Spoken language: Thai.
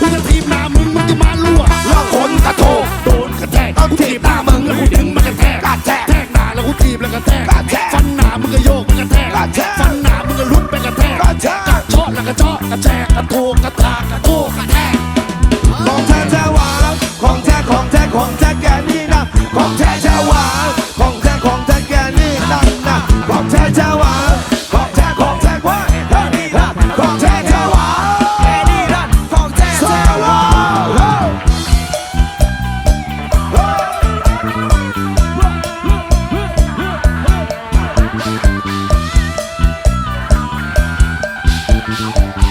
กูจะทีมหน้ามึงมึงจะมาลั่วแล้วคนกระโถกโดนกระแทกกูทีบหน้ามึงแล้วกูดึงมันกระแทกกระแทกแทกหน้าแล้วกูทีบแล้วกระแทกกระแทกฟันหน้ามึงก็โยกมันกระแทกกระแทกฟันหน้ามึงก็ลุกไปกระแทกกระแทกกระเชาะแล้วกระเชาะกระแทกกระโถก Thank you.